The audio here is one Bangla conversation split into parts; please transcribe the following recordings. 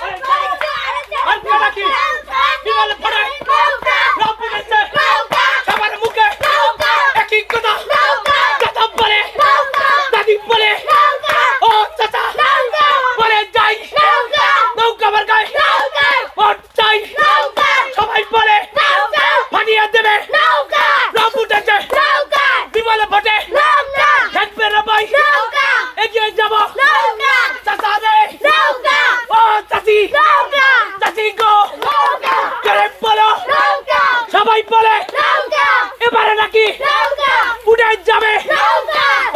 আর পুরোটা কি কি বলে পড়ে রব বুঝেছে সবার মুখে একই কথা কথা বলে দাদি বলে ও চাচা বলে যাই নৌকা আমার গায়ে ওর চাই সবাই বলে ফাটিয়ে দেবে রব উঠেছে বিমলে ফটে থাকবে রে ভাই এগিয়ে যাব চাচা রে ও চাচি চাচি গো করে বলো সবাই বলে এবারে নাকি উঠে যাবে।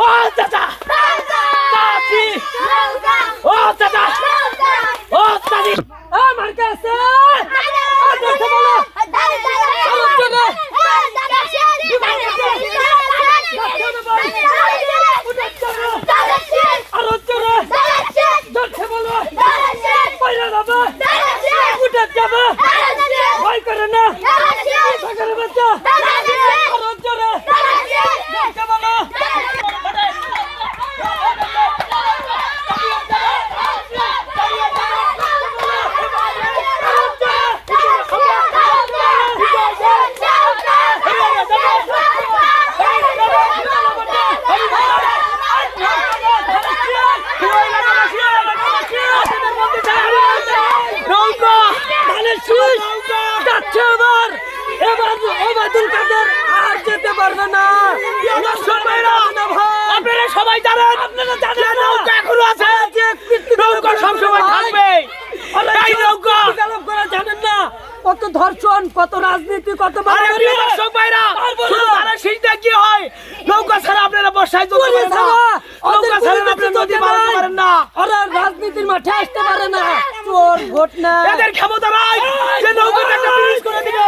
ও চাচা। চাচি। ও চাচা। ও চাচি। আমার কাছে আরও জোরে ধরছে বলো পয়লা যাবে উঠে যাবে ভয় করে না ভয় করে বাচ্চা আরও জোরে ধরছে বলো নৌকা ধানের শীষ যাচ্ছে এবার এবার ওবায়দুল কাদের আর যেতে পারবে না দর্শক ভাইরা, আপনারা সবাই জানেন আপনারা জানেন নৌকা এখনও আছে। নৌকা সবসময় থাকবে। এই নৌকা। করা জানেন না। কত ধর্ষণ কত রাজনীতি কত ধানের শীষটা কি হয়? নৌকা ছাড়া আপনারা বর্ষায় ছাড়া, নৌকা ছাড়া আপনারা নদী পার। পারেন না। ওরা রাজনীতির মাঠে আসতে পারে না। চোর ভোট না এদের ক্ষমতা নাই যে নৌকাটা একটা করে দিবে।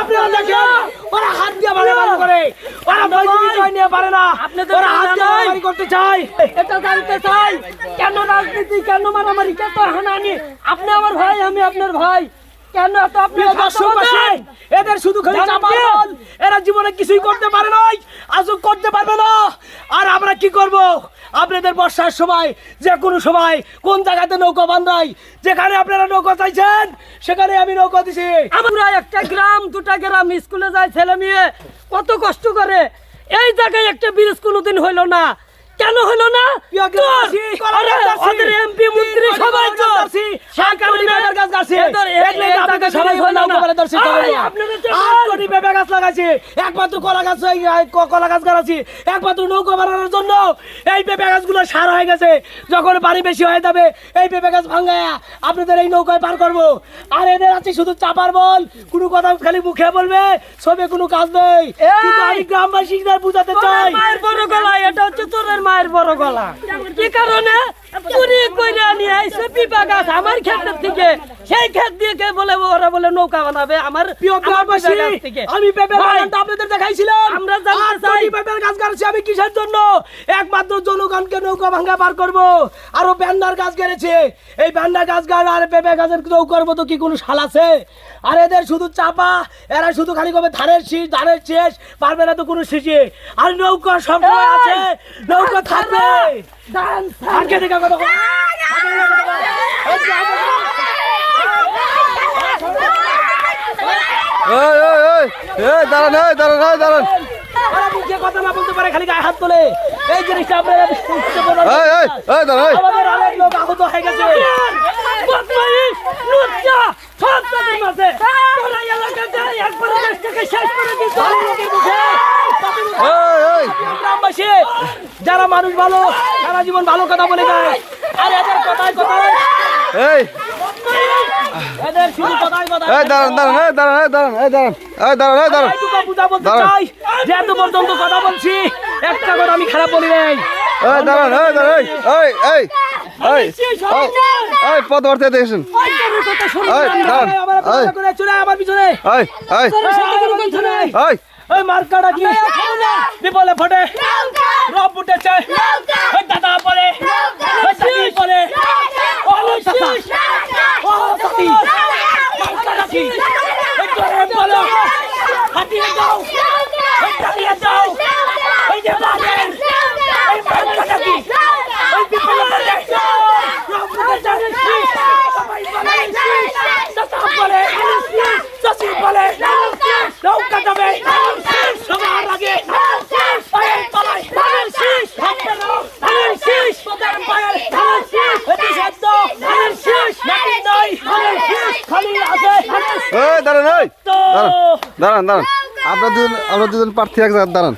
আপনারা দেখেন ওরা হাত দিয়ে বাড়াবাড়ি করে। ওরা বৈদ্যুতিক জয় নিয়ে পারে না। ওরা হাত দিয়ে বাড়াবাড়ি করতে চায়। এটা জানতে চাই কেন রাজনীতি কেন মারামারি কেন হানাহানি? আপনি আমার ভাই আমি আপনার ভাই। কেন এত আপনি? এদের শুধু খালি জানেন চাপা কি? বল। এরা জীবনে কিছুই করতে পারে নাই আজও করতে পারবে না। আর আমরা কি করব? আপনাদের বর্ষার সময় যে কোনো সময় কোন জায়গাতে নৌকা বান্ধাই? যেখানে আপনারা নৌকা চাইছেন সেখানে আমি নৌকা দিছি। আমরা একটা গ্রাম দুটা গ্রাম স্কুলে যায় ছেলে মেয়ে কত কষ্ট করে। এই জায়গায় একটা ব্রিজ কোনোদিন হইল না। কেন হইল না? এমপি মন্ত্রী তিন সবাই কোটি চোর গাছগাছি, সেই কারণে পেঁপে গাছ গাছে। এদের এই- দেখলে এই তো আপনাদের জায়গায় সবাই হইল নৌকা না। বলে দর্শিত আয়, হলো। আপনারা আট চোর! কোটি পেঁপে গাছ লাগাইছি একমাত্র কলা গাছ কলা গাছ গাড়াচ্ছি একমাত্র নৌকা বানানোর জন্য এই পেঁপে গাছগুলো সার হয়ে গেছে। যখন পানি বেশি হয়ে যাবে এই পেঁপে গাছ ভাঙ্গায়া আপনাদের এই নৌকায় পার করব। আর এদের আছে শুধু চাপার বল কোনো কথা খালি মুখে বলবে সবে কোনো কাজ নেই। কিন্তু আমি গ্রামবাসীদের বুঝাতে চাই। মায়ের বড় গলা এটা হচ্ছে তোরের মায়ের বড় গলা। কি কারণে? চুরি কইরা নিয়ে আইছে পিপা গাছ আমার ক্ষেতের থেকে। সেই ক্ষেত দিয়ে কে বলে ওরা বলে নৌকা বানাবে আমার প্রিয় গ্রামবাসী গাছ। আমি পেঁপে আপনাদের দেখাইছিলাম। আমরা জানতে চাই। পেঁপের গাছ গাড়ছি আমি কিসের জন্য? একমাত্র জনগণকে নৌকা ভাঙ্গা পার করব আরও ব্যান্ডার গাছ গেড়েছে এই ব্যান্ডার গাছ গাড় আর পেঁপে গাছের নৌকার মতো কি কোনো শাল আছে আর এদের শুধু চাপা এরা শুধু খালি কবে ধানের শীষ ধানের শেষ পারবে না তো কোনো শেষে আর নৌকা সব আছে নৌকা থাকবে দেখা কথা দাঁড়ান দাঁড়ান দাঁড়ান ওরা মুখে কথা না বলতে পারে খালি গায়ে হাত তোলে। এই জিনিসটা আপনারা আমাদের অনেক লোক আহত হয়ে গেছে। যারা মানুষ ভালো সারা জীবন ভালো কথা বলে যায়। আর এদের কথায় কথায় এই এদের শুধু কথায় কথায় এই দাঁড়ান দাঁড়ান এই দাঁড়ান এই দাঁড়ান এই দাঁড়ান এই দাঁড়ান এই দাঁড়ান এইটুকু বুঝা বলতে দাঁড়ান। চাই যে এত পর্যন্ত কথা বলছি একটা কথা আমি খারাপ বলি নাই এই দাঁড়ান এই দাঁড়ান এই এই এই এই এই এই পথ ভরতে দেখেছেন ওই তোদের কথা শুনব এই দাঁড়ান এই চলে আয় আমার পিছনে এই এই তোদের সাথে কোনো কথা নাই। এই মার্কাটা কি বিপলে ফটে রব উঠেছে দাদা পরে দাঁড়ান ওই দাঁড়ান দাঁড়ান দুজন দুজন প্রার্থী এক দাঁড়ান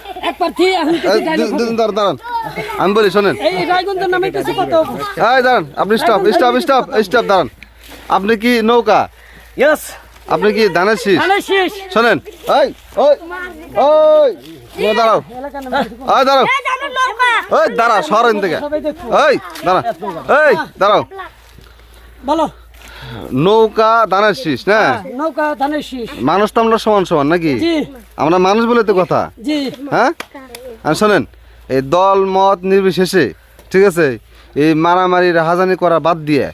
দুজন দাঁড়ান দাঁড়ান। আমি বলি শোনেন। দাঁড়ান আপনি স্টপ স্টপ স্টপ স্টপ দাঁড়ান। আপনি কি নৌকা? আপনি কি দানের শীষ? শোনেন ওই দাঁড়াও। দাঁড়াও। ওই দাঁড়া সরেন থেকে ওই দাঁড়া দাঁড়াও। বলো। নৌকা ধানের শীষ না? নৌকা ধানের শেষ। মানুষ তো আমরা সমান সমান নাকি? আমরা মানুষ বলে তো কথা। হ্যাঁ? আর শোনেন এই দল মত নির্বিশেষে ঠিক আছে এই মারামারি রাহাজানি করা বাদ দিয়ে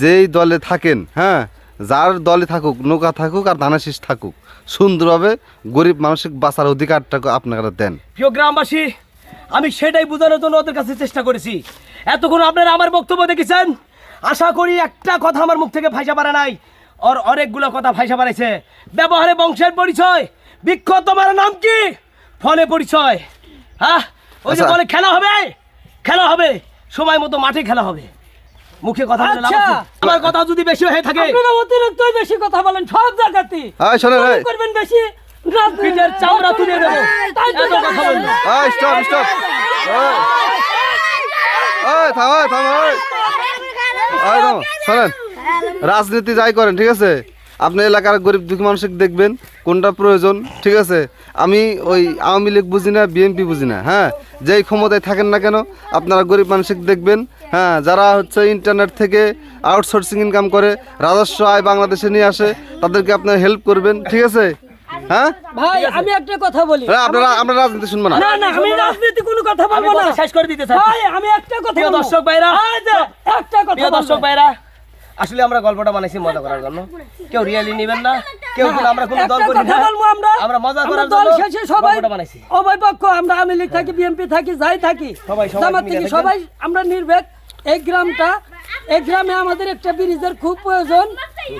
যেই দলে থাকেন হ্যাঁ যার দলে থাকুক নৌকা থাকুক আর ধানের শীষ থাকুক সুন্দরভাবে গরিব মানসিক বাঁচার অধিকারটাকে আপনারা দেন। প্রিয় গ্রামবাসী আমি সেটাই বোঝানোর জন্য ওদের কাছে চেষ্টা করেছি। এতক্ষণ আপনারা আমার বক্তব্য দেখেছেন? আশা করি একটা কথা আমার মুখ থেকে ভাইসা পারে নাই। ওর অনেকগুলো কথা ভাইসা পারেছে। ব্যবহারে বংশের পরিচয়। বৃক্ষ তোমার নাম কি? ফলে পরিচয়। হ্যাঁ ওই যে আচ্ছা। বলে খেলা হবে? খেলা হবে। সময় মতো মাঠে খেলা হবে। মুখে কথা বলে লাভ আচ্ছা। আমার কথা যদি বেশি হয়ে থাকে আপনারা অতিরিক্তই বেশি কথা বলেন সব জায়গাতে। এই শোনেন এই করবেন বেশি পিঠের চামড়া তুলে দেবো। এত কথা বলব। এই স্টপ স্টপ এই থাম থাম শোনেন, রাজনীতি যাই করেন, ঠিক আছে? আপনি এলাকার গরিব দুঃখী মানুষকে দেখবেন, কোনটা প্রয়োজন, ঠিক আছে? আমি ওই আওয়ামী লীগ বুঝি না, বিএনপি বুঝি না হ্যাঁ? যেই ক্ষমতায় থাকেন না কেন, আপনারা গরিব মানুষকে দেখবেন হ্যাঁ? যারা হচ্ছে ইন্টারনেট থেকে আউটসোর্সিং ইনকাম করে, রাজস্ব আয় বাংলাদেশে নিয়ে আসে, তাদেরকে আপনারা হেল্প করবেন, ঠিক আছে? হ্যাঁ? ভাই আমি একটা কথা বলি। হ্যাঁ, আপনারা রাজনীতি না। না না আমি রাজনীতি কোনো কথা বলব না। শেষ করে দিতে চাই ভাই আমি একটা কথা প্রিয় বলব। দর্শক ভাইরা একটা কথা প্রিয় দর্শক ভাইরা আসলে আমরা গল্পটা বানাইছি মজা করার জন্য। কেউ রিয়েলি নেবেন না কেউ কোনো আমরা কোনো দল করি না। আমরা। আমরা মজা করার দল শেষে সবাই বানাইছি। উভয় পক্ষ আমরা আওয়ামী লীগ থাকি বিএনপি থাকি যাই থাকি। সবাই সবাই থেকে সবাই আমরা নির্ভেক। এই গ্রামটা এই গ্রামে আমাদের একটা ব্রিজের খুব প্রয়োজন।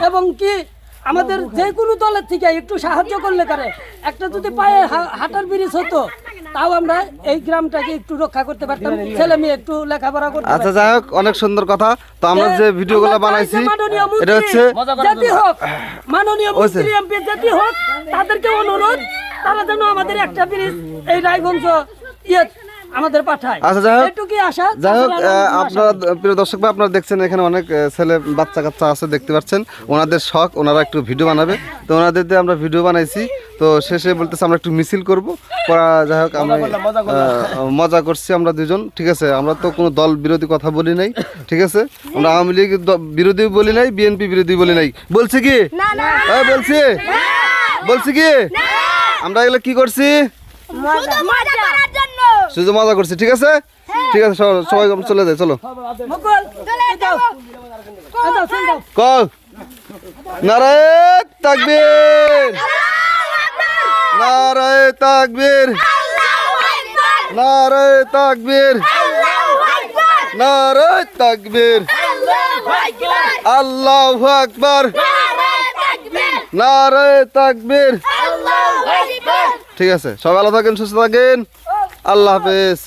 এবং কি আমাদের যে কোনো দলের থেকে একটু সাহায্য করলে পারে একটা যদি পায়ে হা- হাঁটার ব্রিজ হতো তাও আমরা এই গ্রামটাকে একটু রক্ষা করতে পারতাম। ছেলে মেয়ে। একটু লেখাপড়া করতে আচ্ছা যাই হোক অনেক সুন্দর কথা। তো আমরা যে ভিডিওগুলো আমরা চাই বানাইছি এটা হচ্ছে জন্য। হোক মাননীয়। মন্ত্রী এমপি যেটি হোক তাদেরকে অনুরোধ তারা যেন আমাদের একটা ব্রিজ এই রায়গঞ্জ ইয়ে আমাদের পাঠায়। আচ্ছা, যাই হোক। আশা যাই হোক আপনারা প্রিয় দর্শক ভাই আপনারা দেখছেন এখানে অনেক ছেলে বাচ্চা কাচ্চা আছে দেখতে পাচ্ছেন। ওনাদের শখ ওনারা একটু ভিডিও বানাবে। তো ওনাদের দিয়ে আমরা ভিডিও বানাইছি। তো শেষে বলতেছে আমরা একটু মিছিল করব। করা যাই হোক আমরা মজা করছি আমরা দুজন ঠিক আছে? আমরা তো কোনো দল বিরোধী কথা বলি নাই ঠিক আছে? আমরা আওয়ামী লীগ বিরোধী বলি নাই বিএনপি বিরোধী বলি নাই। বলছি কি? হ্যাঁ বলছি। বলছি কি? আমরা এগুলো কি করছি? শুধু মজা করছি ঠিক আছে? ঠিক আছে সবাই চলে যায় চলো। কল নারায় তাকবীর। নারায় তাকবীর। নারায় তাকবীর। নারায় তাকবীর। আল্লাহু আকবার। নারায় তাকবীর। ঠিক আছে সব আলাদা থাকেন সুস্থ থাকেন। আল্লাহ হাফেজ।